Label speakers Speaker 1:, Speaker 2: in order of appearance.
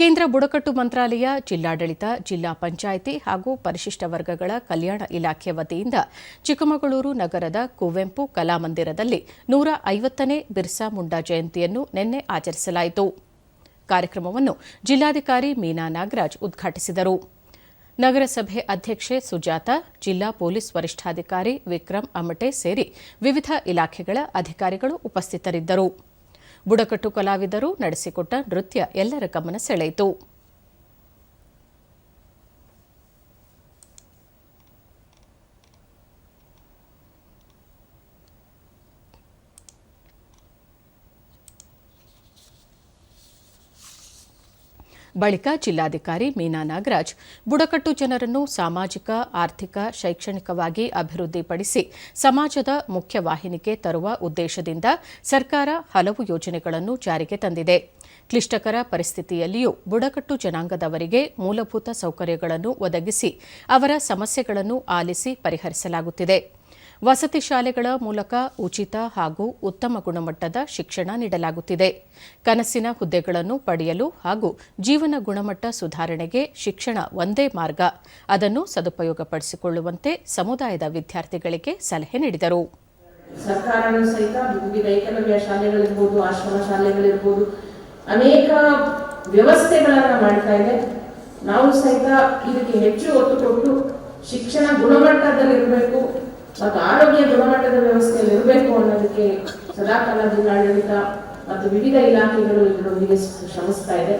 Speaker 1: ಕೇಂದ್ರ ಬುಡಕಟ್ಟು ಮಂತ್ರಾಲಯ, ಜಿಲ್ಲಾಡಳಿತ, ಜಿಲ್ಲಾ ಪಂಚಾಯಿತಿ ಹಾಗೂ ಪರಿಶಿಷ್ಟ ವರ್ಗಗಳ ಕಲ್ಯಾಣ ಇಲಾಖೆ ವತಿಯಿಂದ ಚಿಕ್ಕಮಗಳೂರು ನಗರದ ಕುವೆಂಪು ಕಲಾಮಂದಿರದಲ್ಲಿ ನೂರ ಐವತ್ತನೇ ಬಿರ್ಸಾ ಮುಂಡಾ ಜಯಂತಿಯನ್ನು ನಿನ್ನೆ ಆಚರಿಸಲಾಯಿತು. ಕಾರ್ಯಕ್ರಮವನ್ನು ಜಿಲ್ಲಾಧಿಕಾರಿ ಮೀನಾ ನಾಗರಾಜ್ ಉದ್ಘಾಟಿಸಿದರು. ನಗರಸಭೆ ಅಧ್ಯಕ್ಷೆ ಸುಜಾತ, ಜಿಲ್ಲಾ ಪೊಲೀಸ್ ವರಿಷ್ಠಾಧಿಕಾರಿ ವಿಕ್ರಮ್ ಅಮಟೆ ಸೇರಿ ವಿವಿಧ ಇಲಾಖೆಗಳ ಅಧಿಕಾರಿಗಳು ಉಪಸ್ಥಿತರಿದ್ದರು. ಬುಡಕಟ್ಟು ಕಲಾವಿದರು ನಡೆಸಿಕೊಟ್ಟ ನೃತ್ಯ ಎಲ್ಲರ ಗಮನ ಸೆಳೆಯಿತು. ಬಳಿಕ ಜಿಲ್ಲಾಧಿಕಾರಿ ಮೀನಾ ನಾಗರಾಜ್ ಬುಡಕಟ್ಟು ಜನರನ್ನು ಸಾಮಾಜಿಕ, ಆರ್ಥಿಕ, ಶೈಕ್ಷಣಿಕವಾಗಿ ಅಭಿವೃದ್ಧಿಪಡಿಸಿ ಸಮಾಜದ ಮುಖ್ಯವಾಹಿನಿಗೆ ತರುವ ಉದ್ದೇಶದಿಂದ ಸರ್ಕಾರ ಹಲವು ಯೋಜನೆಗಳನ್ನು ಜಾರಿಗೆ ತಂದಿದೆ. ಕ್ಲಿಷ್ಟಕರ ಪರಿಸ್ಥಿತಿಯಲ್ಲಿಯೂ ಬುಡಕಟ್ಟು ಜನಾಂಗದವರಿಗೆ ಮೂಲಭೂತ ಸೌಕರ್ಯಗಳನ್ನು ಒದಗಿಸಿ ಅವರ ಸಮಸ್ಯೆಗಳನ್ನು ಆಲಿಸಿ ಪರಿಹರಿಸಲಾಗುತ್ತಿದೆ. ವಸತಿ ಶಾಲೆಗಳ ಮೂಲಕ ಉಚಿತ ಹಾಗೂ ಉತ್ತಮ ಗುಣಮಟ್ಟದ ಶಿಕ್ಷಣ ನೀಡಲಾಗುತ್ತಿದೆ. ಕನಸಿನ ಹುದ್ದೆಗಳನ್ನು ಪಡೆಯಲು ಹಾಗೂ ಜೀವನ ಗುಣಮಟ್ಟ ಸುಧಾರಣೆಗೆ ಶಿಕ್ಷಣ ಒಂದೇ ಮಾರ್ಗ. ಅದನ್ನು ಸದುಪಯೋಗಪಡಿಸಿಕೊಳ್ಳುವಂತೆ ಸಮುದಾಯದ ವಿದ್ಯಾರ್ಥಿಗಳಿಗೆ ಸಲಹೆ ನೀಡಿದರು.
Speaker 2: ಸರ್ಕಾರಗಳು ಸಹಿತ ಏಕಲವ್ಯ ಶಾಲೆಗಳಿರ್ಬೋದು, ಆಶ್ರಮ ಶಾಲೆಗಳಿರ್ಬೋದು, ಅನೇಕ ವ್ಯವಸ್ಥೆಗಳನ್ನ ಮಾಡ್ತಾ ಇದೆ. ನಾವು ಸಹಿತ ಇದಕ್ಕೆ ಹೆಚ್ಚು ಒತ್ತು ಕೊಟ್ಟು ಶಿಕ್ಷಣ ಗುಣಮಟ್ಟದಲ್ಲಿರಬೇಕು. ಮತ್ತು ಆರೋಗ್ಯ ಗುಣಮಟ್ಟದ ವ್ಯವಸ್ಥೆಯಲ್ಲಿ ಇರಬೇಕು ಅನ್ನೋದಕ್ಕೆ ಸದಾಕಾಲ ಜಿಲ್ಲಾಡಳಿತ ಮತ್ತು ವಿವಿಧ ಇಲಾಖೆಗಳು ಇದರೊಂದಿಗೆ ಶ್ರಮಿಸ್ತಾ ಇದೆ.